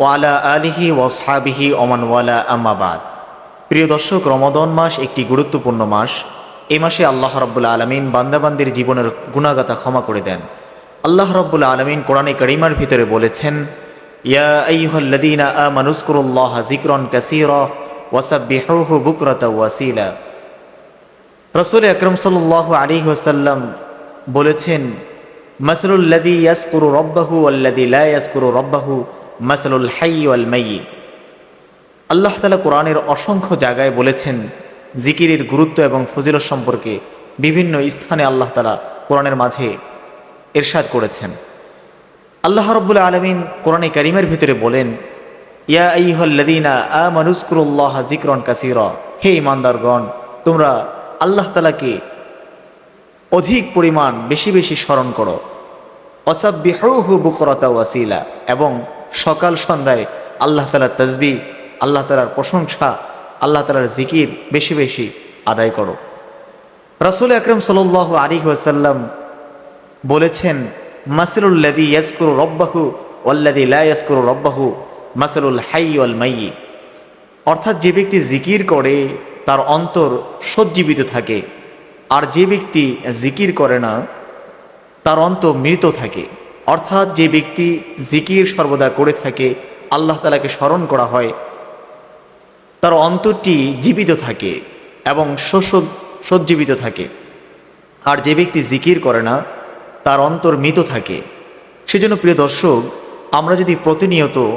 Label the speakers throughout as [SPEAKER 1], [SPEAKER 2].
[SPEAKER 1] ওয়ালা আলিহি প্রিয় দর্শক রমদন মাস একটি গুরুত্বপূর্ণ মাস। এই মাসে আল্লাহ রব্বুল আলমিন বান্দাবান্দির জীবনের গুণাগাতা ক্ষমা করে দেন। আল্লাহ রব্বুল আলমিন কোরআনে করিমার ভিতরে বলেছেন, ইয়া ওয়াসিলা। রসুল আকরম সাল্লাহ আলী ওসাল্লাম বলেছেন মাসরুল্লাদি ইয়াসকুরু রব্বাহু আল্লাদি লা ইয়াসকুরু রব্বাহু মাসরুল হাই ওয়াল মাইয়িত। আল্লাহ তালা কোরআনের অসংখ্য জায়গায় বলেছেন, জিকিরের গুরুত্ব এবং ফজিলত সম্পর্কে বিভিন্ন স্থানে আল্লাহ তালা কোরআনের মাঝে এরশাদ করেছেন। আল্লাহ রব্বুল আলমিন কোরআনে করিমের ভিতরে বলেন, ইয়া আইহল্লাদিনা আ মানুস্কুরুল্লাহ জিক্রন কাসির। হে ইমানদারগণ তোমরা আল্লাহ তালাকে অধিক পরিমাণ বেশি বেশি স্মরণ করো। অসাব্বিহু বুকরতা ওয়াসিলা। এবং সকাল সন্ধ্যায় আল্লাহ তালার তসবি আল্লাহ তালার প্রশংসা, আল্লাহ তালার জিকির বেশি বেশি আদায় করো। রাসুল আকরম সাল আলী ওয়াসাল্লাম বলেছেন মাসরুল্লাদি ইয়াসকুরু রব্বাহু ওল্লাদি লা ইয়াসকুরু রব্বাহু মাসরুল হাই অল মাইয়ি অর্থাৎ যে ব্যক্তি জিকির করে, তার অন্তর সজ্জীবিত থাকে। আর যে ব্যক্তি জিকির করে না, তার অন্তর মৃত থাকে। অর্থাৎ যে ব্যক্তি জিকির সর্বদা করে থাকে, আল্লাহ তালাকে স্মরণ করা হয়, তার অন্তরটি জীবিত থাকে এবং সজ্জীবিত থাকে। আর যে ব্যক্তি জিকির করে না, তার অন্তর মৃত থাকে। সেজন্য প্রিয় দর্শক, আমরা যদি প্রতিনিয়ত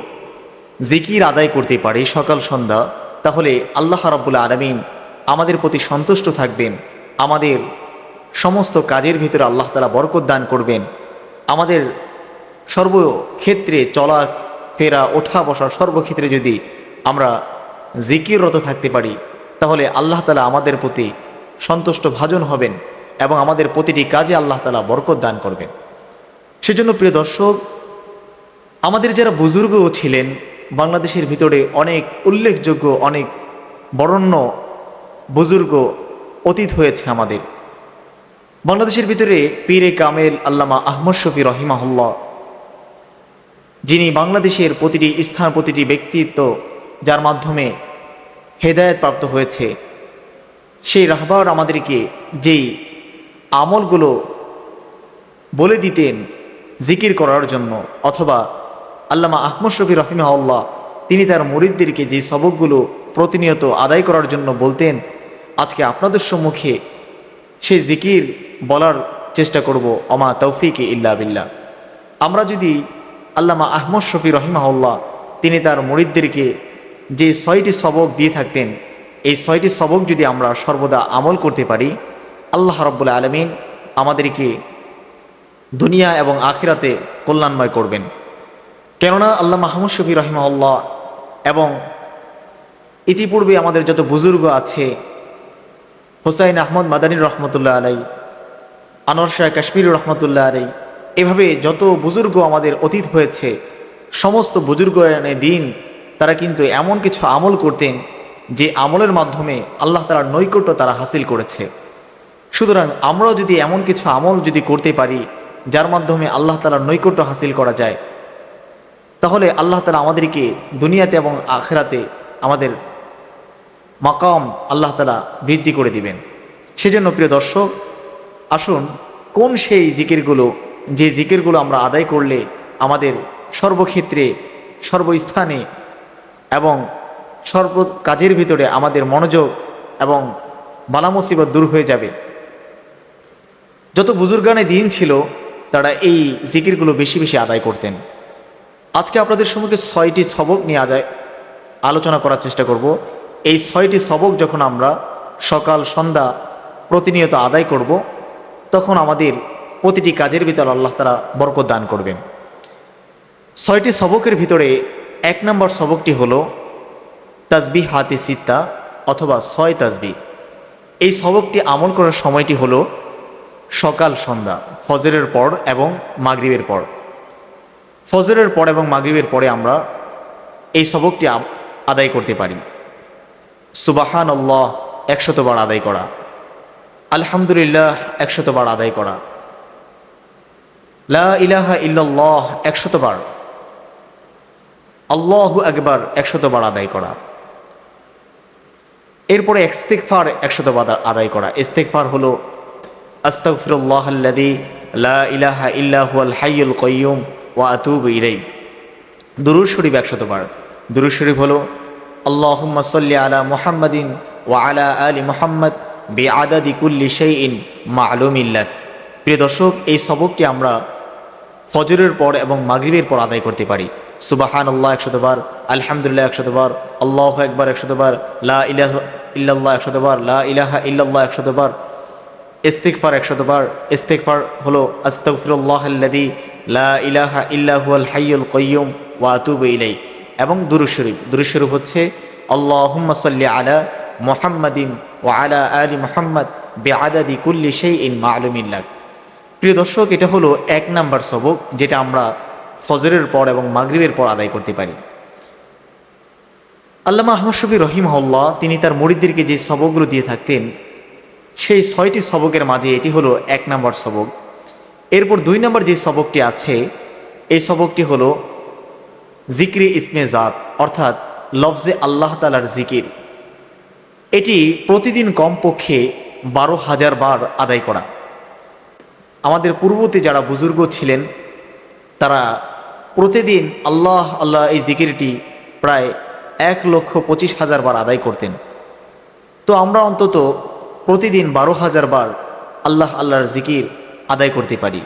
[SPEAKER 1] জিকির আদায় করতে পারি সকাল, সন্ধ্যা, তাহলে আল্লাহ রাব্বুল আলমিন আমাদের প্রতি সন্তুষ্ট থাকবেন। আমাদের সমস্ত কাজের ভিতরে আল্লাহ তালা বরকত দান করবেন। আমাদের সর্বক্ষেত্রে চলা ফেরা ওঠা বসা সর্বক্ষেত্রে যদি আমরা জিকিররত থাকতে পারি, তাহলে আল্লাহ তালা আমাদের প্রতি সন্তুষ্ট ভাজন হবেন এবং আমাদের প্রতিটি কাজে আল্লাহ তালা বরকত দান করবেন। সেজন্য প্রিয় দর্শক, আমাদের যারা বুজুর্গও ছিলেন, বাংলাদেশের ভিতরে অনেক উল্লেখযোগ্য, অনেক বরণ্য বুজুর্গ অতীত হয়েছে আমাদের। বাংলাদেশের ভিতরে পীরে কামেল আল্লামা আহমদ শফি রহিমাহুল্লাহ, যিনি বাংলাদেশের প্রতিটি স্থান, প্রতিটি ব্যক্তিত্ব যার মাধ্যমে হেদায়ত প্রাপ্ত হয়েছে, সেই রাহবার আমাদেরকে যেই আমলগুলো বলে দিতেন জিকির করার জন্য, অথবা আল্লামা আহমদ শফি রহিমাউল্লাহ তিনি তার মরিদদেরকে যে সবকগুলো প্রতিনিয়ত আদায় করার জন্য বলতেন আজকে আপনাদের সম্মুখে সেই জিকির বলার চেষ্টা করব। অমা তৌফিকে ইল্লা বিল্লাহ। আমরা যদি আল্লামা আহমদ শফি রহিমাউল্লাহ তিনি তার মরিদদেরকে যে ছয়টি সবক দিয়ে থাকতেন, এই ছয়টি সবক যদি আমরা সর্বদা আমল করতে পারি, আল্লাহ রব্বুল আলমিন আমাদেরকে দুনিয়া এবং আখিরাতে কল্যাণময় করবেন। কেননা আল্লাহ মাহমুদ শফি রহিমাউল্লাহ এবং ইতিপূর্বে আমাদের যত বুজুর্গ আছে হোসাইন আহমদ মাদানীর রহমতুল্লাহ আলাই, আনোয়ার শাহ কাশ্মীর রহমতুল্লাহ আলাই, এভাবে যত বুজুর্গ আমাদের অতীত হয়েছে, সমস্ত বুজুর্গ দিন, তারা কিন্তু এমন কিছু আমল করতেন যে আমলের মাধ্যমে আল্লাহ তালার নৈকট্য তারা হাসিল করেছে। সুতরাং আমরাও যদি এমন কিছু আমল যদি করতে পারি, যার মাধ্যমে আল্লাহ তালার নৈকট্য হাসিল করা যায়, তাহলে আল্লাহ তালা আমাদেরকে দুনিয়াতে এবং আখেরাতে আমাদের মাকাম আল্লাহ তালা বৃদ্ধি করে দিবেন। সেজন্য প্রিয় দর্শক, আসুন, কোন সেই জিকিরগুলো, যে জিকিরগুলো আমরা আদায় করলে আমাদের সর্বক্ষেত্রে, সর্বস্থানে এবং সর্ব কাজের ভিতরে আমাদের মনোযোগ এবং বালামসিবত দূর হয়ে যাবে। যত বুজুর্গানে দিন ছিল, তারা এই জিকিরগুলো বেশি বেশি আদায় করতেন। আজকে আপনাদের সম্মুখে ছয়টি সবক নিয়ে আদায় আলোচনা করার চেষ্টা করব। এই ছয়টি সবক যখন আমরা সকাল, সন্ধ্যা প্রতিনিয়ত আদায় করব, তখন আমাদের প্রতিটি কাজের ভিতরে আল্লাহ তারা বরকত দান করবেন। ছয়টি সবকের ভিতরে এক নম্বর সবকটি হল তাজবি হাতে সিত্তা অথবা ছয় তাজবি এই সবকটি আমল করার সময়টি হল সকাল, সন্ধ্যা, ফজরের পর এবং মাগরিবের পর। ফজরের পর এবং মাগরিবের পরে আমরা এই সবকটি আদায় করতে পারি। সুবাহান আল্লাহ একশতবার আদায় করা। আলহামদুলিল্লাহ একশতবার আদায় করা। লা ইলাহা ইল্লাল্লাহ একশতবার আল্লাহ একবার একশতবার আদায় করা। এরপরে ইস্তেকফার একশতবার আদায় করা। ইস্তেকফার হলো আস্তাগফিরুল্লাহ লা ইলাহা ইল্লা হুয়াল হাইয়ুল কাইয়্যুম ওয়া আতুবু ইলাইহি। দুরূদ শরীফ একশতবার দুরূদ শরীফ হলো আল্লাহুম্মা সাল্লি আলা মুহাম্মাদিন ওয়া আলা আলি মুহাম্মদ বিআদাদি কুল্লি শাইইন মা'লুমিন লাক। প্রিয় দর্শক, এই সবকটি আমরা ফজরের পর এবং মাগরিবের পর আদায় করতে পারি। সুবাহান আল্লাহ একশতবার আলহামদুলিল্লাহ একশতবার আল্লাহ একবার একশতবার লা ইলাহ ইল্লাল্লাহ একশতবার লা ইলাহা ইল্লাল্লাহ একশতবার ইস্তিকফার একশতবার ইস্তিকফার হলো আস্তাগফিরুল্লাহ আল্লাযী লা ইলাহা ইল্লা হুয়াল হাইয়ুল কাইয়্যুম ওয়া আতুবু ইলাই এবং দুরূদ শরীফ। দুরূদ শরীফ হচ্ছে আল্লাহুম্মা সাল্লি আলা মুহাম্মাদিন ওয়া আলা আলি মুহাম্মদ বিআদাদি কুল্লি শাইইন মা'লুমিন লাক। প্রিয় দর্শক, এটা হলো এক নাম্বার সবক যেটা আমরা ফজরের পর এবং মাগরিবের পর আদায় করতে পারি। আল্লামা আহমদ শফি রহিমহল্লা তিনি তার মরিদদেরকে যে সবকগুলো দিয়ে থাকতেন, সেই ছয়টি সবকের মাঝে এটি হলো এক নাম্বার সবক। এরপর দুই নম্বর যে সবকটি আছে, এই সবকটি হলো জিক্রি ইসমে জাত, অর্থাৎ লফজে আল্লাহ তালার জিকির। এটি প্রতিদিন কমপক্ষে বারো হাজার বার আদায় করা। আমাদের পূর্বতে যারা বুজুর্গ ছিলেন, তারা প্রতিদিন আল্লাহ আল্লাহ এই জিকিরটি প্রায় এক লক্ষ পঁচিশ হাজার বার আদায় করতেন। তো আমরা অন্তত প্রতিদিন বারো হাজার বার আল্লাহ, আল্লাহর জিকির আদায় করতে পারি।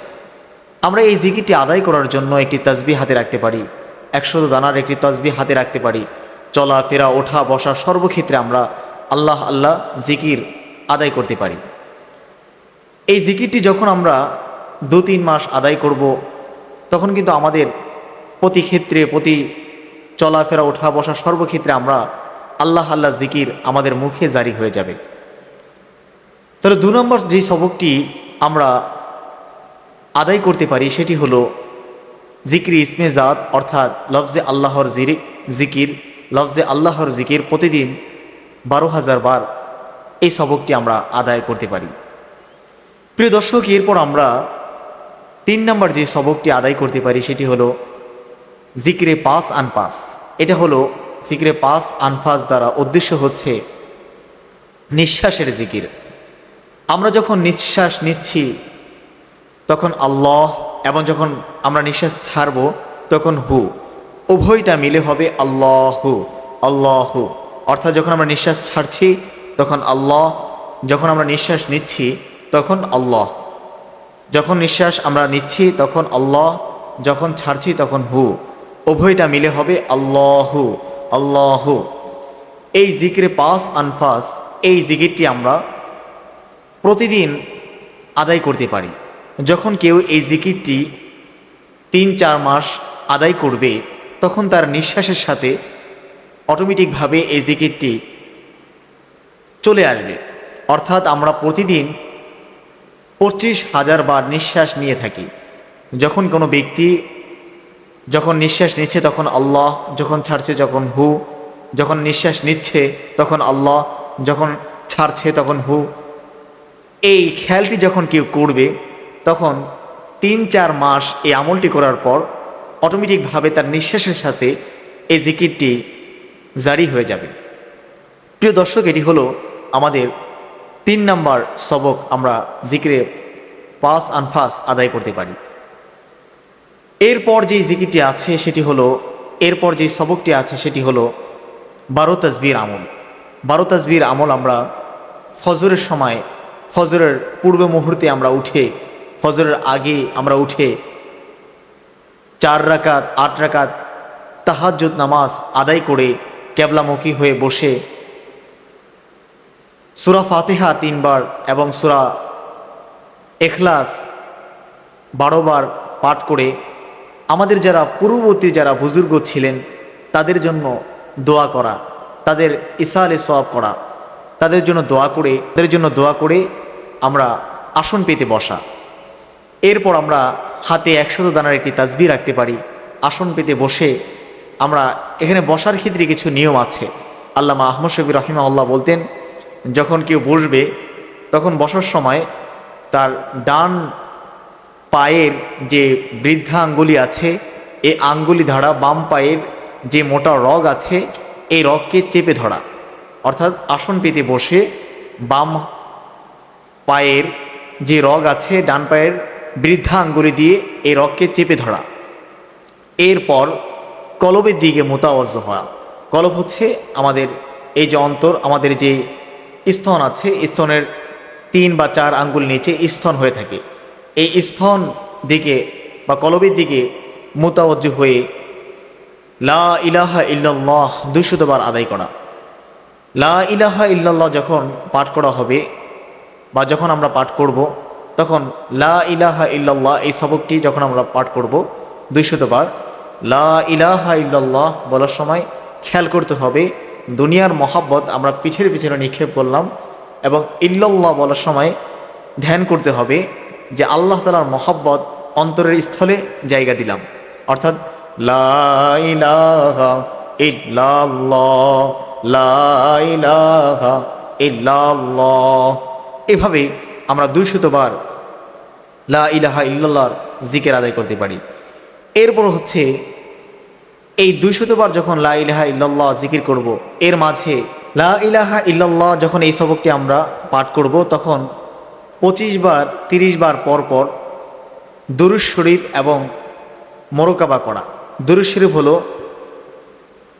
[SPEAKER 1] আমরা এই জিকিরটি আদায় করার জন্য একটি তসবি হাতে রাখতে পারি। একশো দানার একটি তসবি হাতে রাখতে পারি। চলা, ফেরা, ওঠা, বসা সর্বক্ষেত্রে আমরা আল্লাহ আল্লাহ জিকির আদায় করতে পারি। এই জিকিরটি যখন আমরা দু তিন মাস আদায় করব, তখন কিন্তু আমাদের প্রতি ক্ষেত্রে, প্রতি চলাফেরা ওঠা, বসা সর্বক্ষেত্রে আমরা আল্লাহ আল্লাহ জিকির আমাদের মুখে জারি হয়ে যাবে। তাহলে দু নম্বর যে সবকটি আমরা আদায় করতে পারি, সেটি হলো জিক্রি, ইসমে জাত, অর্থাৎ লফজে আল্লাহর জিরি জিকির, লফজে আল্লাহর জিকির প্রতিদিন বারো হাজার বার এই সবকটি আমরা আদায় করতে পারি। প্রিয় দর্শক, এরপর আমরা তিন নম্বর যে সবকটি আদায় করতে পারি সেটি হলো জিক্রে পাস আনপাস এটা হলো জিক্রে পাস আনফাস দ্বারা উদ্দেশ্য হচ্ছে নিঃশ্বাসের জিকির। আমরা যখন নিঃশ্বাস নিচ্ছি তখন আল্লাহ এবং যখন আমরা নিঃশ্বাস ছাড়ব, তখন হু। উভয়টা মিলে হবে আল্লাহু আল্লাহু। অর্থাৎ যখন আমরা নিঃশ্বাস ছাড়ছি, তখন আল্লাহ, যখন আমরা নিঃশ্বাস নিচ্ছি, তখন আল্লাহ। যখন নিঃশ্বাস আমরা নিচ্ছি, তখন আল্লাহ, যখন ছাড়ছি, তখন হু। উভয়টা মিলে হবে আল্লাহু আল্লাহু। এই জিকিরে পাস আনফাস, এই জিকিরটি আমরা প্রতিদিন আদায় করতে পারি। যখন কেউ এই জিকিরটি তিন চার মাস আদায় করবে, তখন তার নিঃশ্বাসের সাথে অটোমেটিকভাবে এই জিকিরটি চলে আসবে। অর্থাৎ আমরা প্রতিদিন পঁচিশ হাজার বার নিঃশ্বাস নিয়ে থাকি। যখন কোনো ব্যক্তি যখন নিঃশ্বাস নিচ্ছে, তখন আল্লাহ যখন ছাড়ছে যখন হু। যখন নিঃশ্বাস নিচ্ছে, তখন আল্লাহ। যখন ছাড়ছে, তখন হু। এই খেয়ালটি যখন কেউ করবে তখন তিন চার মাস এই আমলটি করার পর অটোমেটিকভাবে তার নিঃশ্বাসের সাথে এই জিকিরটি জারি হয়ে যাবে। প্রিয় দর্শক, এটি হলো আমাদের তিন নাম্বার সবক আমরা জিকিরে পাস আনফাস আদায় করতে পারি। এরপর যে জিকিরটি আছে সেটি হলো, এরপর যে সবকটি আছে সেটি হলো বারো তসবির আমল। বারো তসবির আমল আমরা ফজরের সময়, ফজরের পূর্ব মুহূর্তে আমরা উঠে ফজরের আগে আমরা উঠে চার রাকাত, আট রাকাত তাহাজ্জুদ নামাজ আদায় করে ক্যাবলামুখী হয়ে বসে সুরা ফাতেহা তিনবার এবং সুরা এখলাস বারোবার পাঠ করে আমাদের যারা পূর্ববর্তী যারা বুজুর্গ ছিলেন, তাদের জন্য দোয়া করা, তাদের ইসালে সব করা, তাদের জন্য দোয়া করে, তাদের জন্য দোয়া করে আমরা আসন পেতে বসা। এরপর আমরা হাতে একশত দানার একটি তাজবি রাখতে পারি। আসন পেতে বসে আমরা এখানে বসার ক্ষেত্রে কিছু নিয়ম আছে। আল্লামা আহমদ রহিমা আল্লাহ বলতেন, যখন কেউ বসবে, তখন বসার সময় তার ডান পায়ের যে বৃদ্ধা আঙ্গুলি আছে এই আঙ্গুলি ধারা বাম পায়ের যে মোটা রগ আছে, এই রগকে চেপে ধরা। অর্থাৎ আসন পেতে বসে বাম পায়ের যে রগ আছে, ডান পায়ের বৃদ্ধা আঙ্গুলি দিয়ে এই রগকে চেপে ধরা। এরপর কলবের দিকে মোতাবজ্জ হওয়া। কলব হচ্ছে আমাদের এই যে অন্তর, আমাদের যে স্তন আছে, স্তনের তিন বা চার আঙ্গুল নিচে স্তন হয়ে থাকে। এই স্তন দিকে বা কলবের দিকে মোতাবজ্জ হয়ে লা ইলাহা ইল্লাল্লাহ দুশতবার আদায় করা। লা ইলাহা ইল্লাল্লাহ যখন পাঠ করা হবে বা যখন আমরা পাঠ করব তখন লা ইলাহা ইল্লাল্লাহ এই সবকটি যখন আমরা পাঠ করব দুইশতবার লা ইলাহা ইল্লাল্লাহ বলার সময় খেয়াল করতে হবে, দুনিয়ার মহাব্বত আমরা পিঠের পিছনে নিক্ষেপ করলাম এবং ইল্লাল্লাহ বলার সময় ধ্যান করতে হবে যে আল্লাহ তালার মহাব্বত অন্তরের স্থলে জায়গা দিলাম। অর্থাৎ লা ইলাহা ইল্লাল্লাহ, লা ইলাহা ইল্লাল্লাহ। এভাবে আমরা দুইশতবার লা ইলাহা ইল্লাল্লাহর জিকের আদায় করতে পারি। এরপর হচ্ছে, এই দুইশতবার যখন লা ইলাহা ইল্লাল্লাহ জিকির করব, এর মাঝে লা ইলাহা ইল্লাল্লাহ যখন এই সবকটি আমরা পাঠ করব, তখন পঁচিশ বার, তিরিশ বার পর পর দুরুজ শরীফ এবং মোরকাবা করা। দুরুজ শরীফ হলো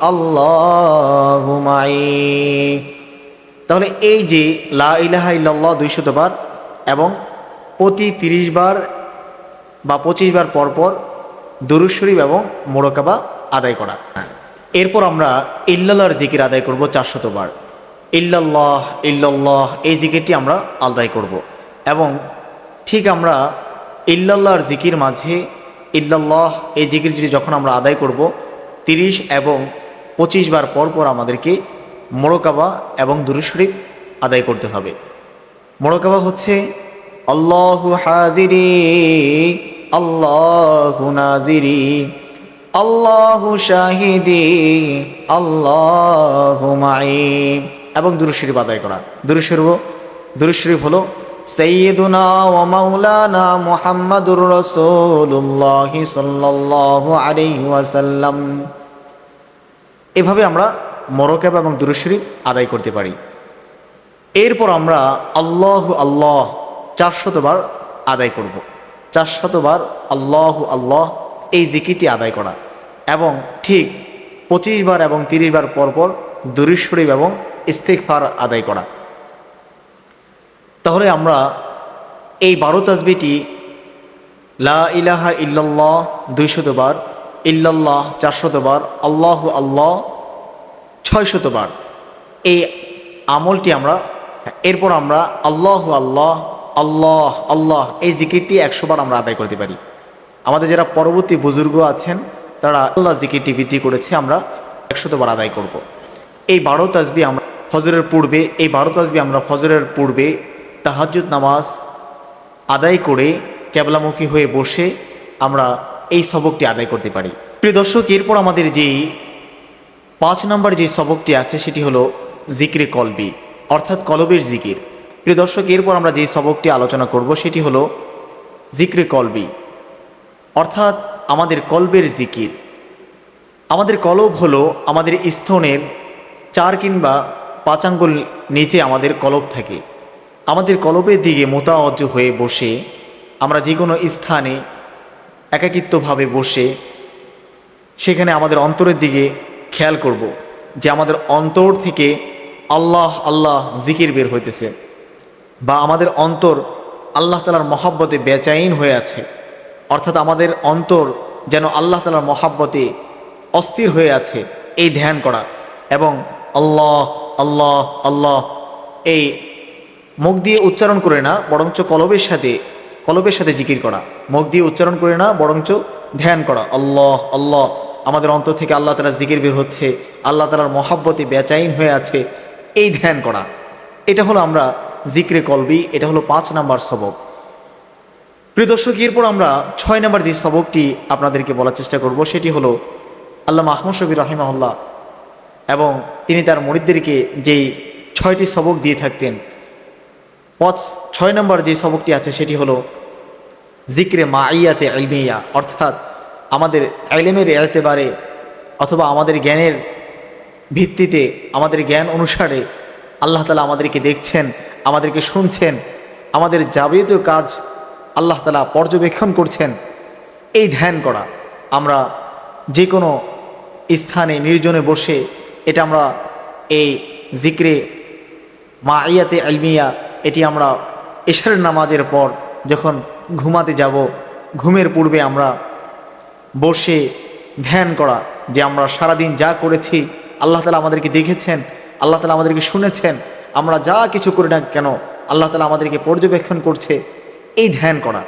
[SPEAKER 1] আল্লাহু মাই তাহলে এই যে লা ইলাহা ইল্লাল্লাহ দুইশতবার এবং প্রতি তিরিশ বার বা পঁচিশ বার পরপর দুরুদ শরীফ এবং মোরকাবা আদায় করা। এরপর আমরা ইল্লাল্লাহর জিকির আদায় করব চারশতবার ইল্লাল্লাহ ইল্লাল্লাহ, এই জিকিরটি আমরা আদায় করব। এবং ঠিক আমরা ইল্লাল্লাহর জিকির মাঝে ইল্লাল্লাহ, এই জিকিরটি যখন আমরা আদায় করব, তিরিশ এবং পঁচিশ বার পর পর আমাদেরকে মোরকাবা এবং দুরুদ শরীফ আদায় করতে হবে। মোরকাবা হচ্ছে, আল্লাহু হাজিরি, আল্লাহু নাজিরি, আল্লাহু শাহিদি, আল্লাহু মাই এবং দুরুদ শরীফ আদায় করা। দুরুদ শরীফ দুরুদ শরীফ হলো সৈয়দুনা ও মাওলানা মুহাম্মাদুর রাসূলুল্লাহ সাল্লাল্লাহু আলাইহি ওয়াসাল্লাম। এভাবে আমরা মরকাব এবং দুরুদ শরীফ আদায় করতে পারি। এরপর আমরা আল্লাহ আল্লাহ চারশতবার আদায় করব। চারশতবার আল্লাহ আল্লাহ এই জিকিরটি আদায় করা এবং ঠিক পঁচিশ বার এবং তিরিশ বার পরপর দুরুদ এবং ইস্তেকফার আদায় করা। তাহলে আমরা এই বারো তাজবিটি লা ইলাহা ইল্লাল্লাহ দুইশতবার ইল্লাল্লাহ চারশতবার আল্লাহ আল্লাহ ছয়শতবার এই আমলটি আমরা, এরপর আমরা আল্লাহ আল্লাহ আল্লাহ আল্লাহ এই জিকিরটি একশোবার আমরা আদায় করতে পারি আমাদের যারা পরবর্তী বুজুর্গ আছেন, তারা আল্লাহ জিকিরটি বৃদ্ধি করেছে, আমরা একশতবার আদায় করব। এই বারো তাজবি আমরা ফজরের পূর্বে, এই বারো তাজবি আমরা ফজরের পূর্বে তাহাজুদ নামাজ আদায় করে ক্যাবলামুখী হয়ে বসে আমরা এই সবকটি আদায় করতে পারি। প্রিয় দর্শক, এরপর আমাদের যেই পাঁচ নম্বর যে সবকটি আছে, সেটি হলো জিক্রে কলবি, অর্থাৎ কলবের জিকির। প্রিয় দর্শক, এরপর আমরা যে সবকটি আলোচনা করব, সেটি হলো জিক্রে কলবি, অর্থাৎ আমাদের কলবের জিকির। আমাদের কলব হলো আমাদের স্থনের চার কিংবা পাঁচ আঙ্গুল নিচে আমাদের কলব থাকে। আমাদের কলবের দিকে মোতাবজ্জ হয়ে বসে আমরা যে কোনো স্থানে একাকিত্বভাবে বসে সেখানে আমাদের অন্তরের দিকে খেয়াল করব যে আমাদের অন্তর থেকে আল্লাহ আল্লাহ জিকির বের হইতেছে বা আমাদের অন্তর আল্লাহ তালার মহাব্বতে বেচাইন হয়ে আছে। অর্থাৎ আমাদের অন্তর যেন আল্লাহ তালার মহাব্বতে অস্থির হয়ে আছে এই ধ্যান করা এবং আল্লাহ আল্লাহ আল্লাহ এই মুখ দিয়ে উচ্চারণ করে না, বরঞ্চ কলবের সাথে কলবের সাথে জিকির করা, মুখ দিয়ে উচ্চারণ করে না, বরঞ্চ ধ্যান করা। আল্লাহ আল্লাহ, আমাদের অন্তর থেকে আল্লাহ তালা জিকির বের হচ্ছে, আল্লাহ তালার মহাব্বতে বেচাইন হয়ে আছে, এই ধ্যান করা। এটা হলো আমরা জিক্রে কলবি, এটা হলো পাঁচ নাম্বার সবক। প্রিয় দর্শক, এরপর আমরা ছয় নম্বর যে সবকটি আপনাদেরকে বলার চেষ্টা করব, সেটি হলো আল্লাহ মাহমুদ শবি রহিমাহুল্লাহ এবং তিনি তার মরিদদেরকে যেই ছয়টি সবক দিয়ে থাকতেন পাঁচ ছয় নম্বর যে সবকটি আছে সেটি হলো জিক্রে মা মাইয়াতে এলমিয়া অর্থাৎ আমাদের এলেমের এতেবারে অথবা আমাদের জ্ঞানের ভিত্তিতে, আমাদের জ্ঞান অনুসারে আল্লাহ তালা আমাদেরকে দেখছেন, আমাদেরকে শুনছেন, আমাদের যাবতীয় কাজ আল্লাহ তালা পর্যবেক্ষণ করছেন। এই ধ্যান করা, আমরা যে কোনো স্থানে নির্জনে বসে এটা আমরা এই জিক্রে মা আইয়াতে আলমিয়া এটি আমরা এশারের নামাজের পর যখন ঘুমাতে যাব, ঘুমের পূর্বে আমরা বসে ধ্যান করা যে আমরা সারাদিন যা করেছি, আল্লাহ তালা আমাদেরকে দেখেছেন, আল্লাহ তালা আমাদেরকে শুনেছেন, আমরা যা কিছু করি না কেন আল্লাহ তালা আমাদেরকে পর্যবেক্ষণ করছে, এই ধ্যান করা।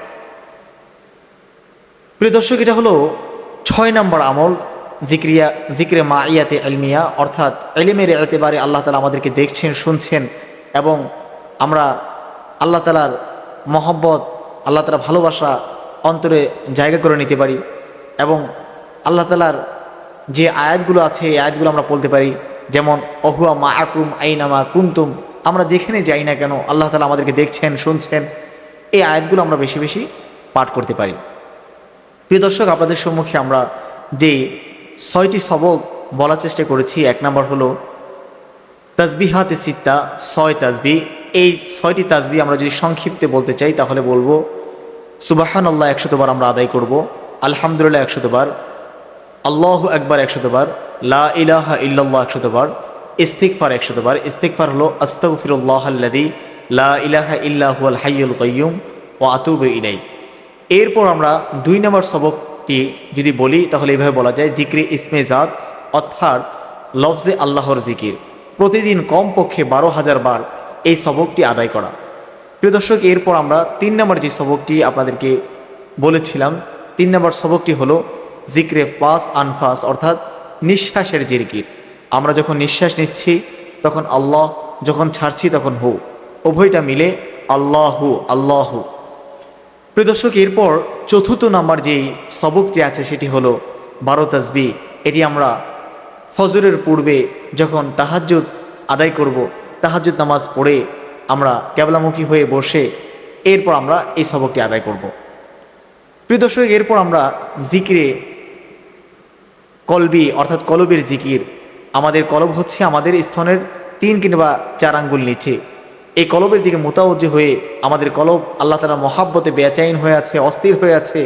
[SPEAKER 1] প্রিয় দর্শক, এটা হলো ছয় নম্বর আমল, জিক্রিয়া, জিক্রে মা ইয়াতে আলমিয়া, অর্থাৎ এলিমের এতেবারে আল্লাহ তালা আমাদেরকে দেখছেন, শুনছেন এবং আমরা আল্লাহ তালার মহব্বত, আল্লাহ তালা ভালোবাসা অন্তরে জায়গা করে নিতে পারি এবং আল্লাহ তালার যে আয়াতগুলো আছে, এই আয়াতগুলো আমরা বলতে পারি। যেমন, অহুয়া মা আকুম আইনামা কুন্তুম? আমরা যেখানে যাই না কেন আল্লাহ তালা আমাদেরকে দেখছেন, শুনছেন। এই আয়াতগুলো আমরা বেশি বেশি পাঠ করতে পারি। প্রিয় দর্শক, আপনাদের সম্মুখে আমরা যে ছয়টি সবক বলার চেষ্টা করেছি, এক নম্বর হলো তাজবিহাতে সিত্তা ছয় তাজবি এই ছয়টি তাজবি আমরা যদি সংক্ষিপ্তে বলতে চাই, তাহলে বলব সুবাহান আল্লাহ একশতবার আমরা আদায় করব, আলহামদুলিল্লাহ একশতবার আল্লাহ একবার একশতবার লা ইলাহা ইল্লাল্লাহ একশতবার ইস্তিকফার একশতবার ইস্তিকফার হলো, আস্তাগফিরুল্লাহ আল্লাদি লা ইলাহা ইল্লাহুয়াল হাইয়ুল কাইয়ুম ও আতুব ইলাই এরপর আমরা দুই নম্বর সবকটি যদি বলি, তাহলে এইভাবে বলা যায়, জিক্রে ইসমে জাত, অর্থাৎ লফজে আল্লাহর জিকির। প্রতিদিন কমপক্ষে বারো হাজার বার এই সবকটি আদায় করা। প্রিয় দর্শক, এরপর আমরা তিন নম্বর যে সবকটি আপনাদেরকে বলেছিলাম, তিন নম্বর সবকটি হলো জিক্রে পাস আনফাস, অর্থাৎ নিঃশ্বাসের জিরকির আমরা যখন নিঃশ্বাস নিচ্ছি, তখন আল্লাহ যখন ছাড়ছি, তখন হু। উভয়টা মিলে আল্লাহু আল্লাহু। প্রিয় দর্শক, এরপর চতুর্থ নাম্বার যেই সবকটি আছে, সেটি হলো বারো তাসবি। এটি আমরা ফজরের পূর্বে যখন তাহাজ্জুদ আদায় করব তাহাজ্জুদ নামাজ পড়ে আমরা ক্যাবলামুখী হয়ে বসে এরপর আমরা এই সবকটি আদায় করব প্রিয় দর্শক, এরপর আমরা জিকিরে কলবি, অর্থাৎ কলবের জিকির, আমাদের কলব হচ্ছে আমাদের স্তনের তিন কিংবা চার আঙ্গুল নিচে এই কলবের দিকে মোতাবজ্জ হয়ে আমাদের কলব আল্লাহ তালা মহাব্বতে বেচাইন হয়ে আছে, অস্থির হয়ে আছে,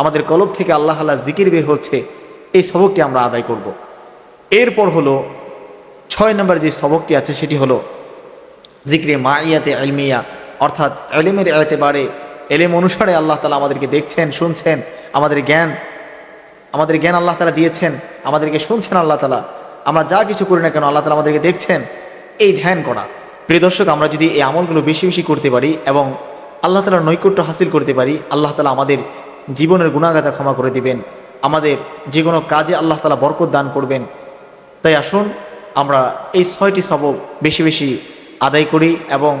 [SPEAKER 1] আমাদের কলব থেকে আল্লাহ আল্লাহ জিকির বের হচ্ছে, এই সবকটি আমরা আদায় করব। এরপর হলো ছয় নম্বর যে সবকটি আছে সেটি হলো জিক্রে মা ইয়াতে এলমিয়া অর্থাৎ এলেমের এতেবারে, এলেম অনুসারে আল্লাহ তালা আমাদেরকে দেখছেন, শুনছেন, আমাদের জ্ঞান আমাদের জ্ঞান আল্লাহ তালা দিয়েছেন, আমাদেরকে শুনছেন আল্লাহ তালা আমরা যা কিছু করি না কেন আল্লাহ তালা আমাদেরকে দেখছেন, এই ধ্যান করা। প্রিয় দর্শক, আমরা যদি এই আমলগুলো বেশি বেশি করতে পারি এবং আল্লাহ তালার নৈকট্য হাসিল করতে পারি, আল্লাহ তালা আমাদের জীবনের গুণাগাতা ক্ষমা করে দিবেন। আমাদের যে কোনো কাজে আল্লাহ তালা বরকত দান করবেন। তাই আসুন, আমরা এই ছয়টি সবক বেশি বেশি আদায় করি এবং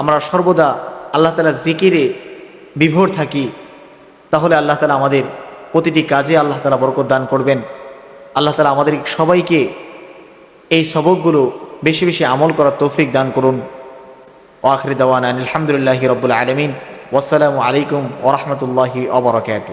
[SPEAKER 1] আমরা সর্বদা আল্লাহ তালা জিকিরে বিভোর থাকি, তাহলে আল্লাহ তালা আমাদের প্রতিটি কাজে আল্লাহ তালা বরকত দান করবেন। আল্লাহ তালা আমাদের সবাইকে এই সবকগুলো বেশি বেশি আমল করার তৌফিক দান করুন। ও আখরি দাওয়ান আলহামদুলিল্লাহ রব্বুল আলমিন। ওসালামু আলাইকুম ওরহমতুল্লাহি অবরকাত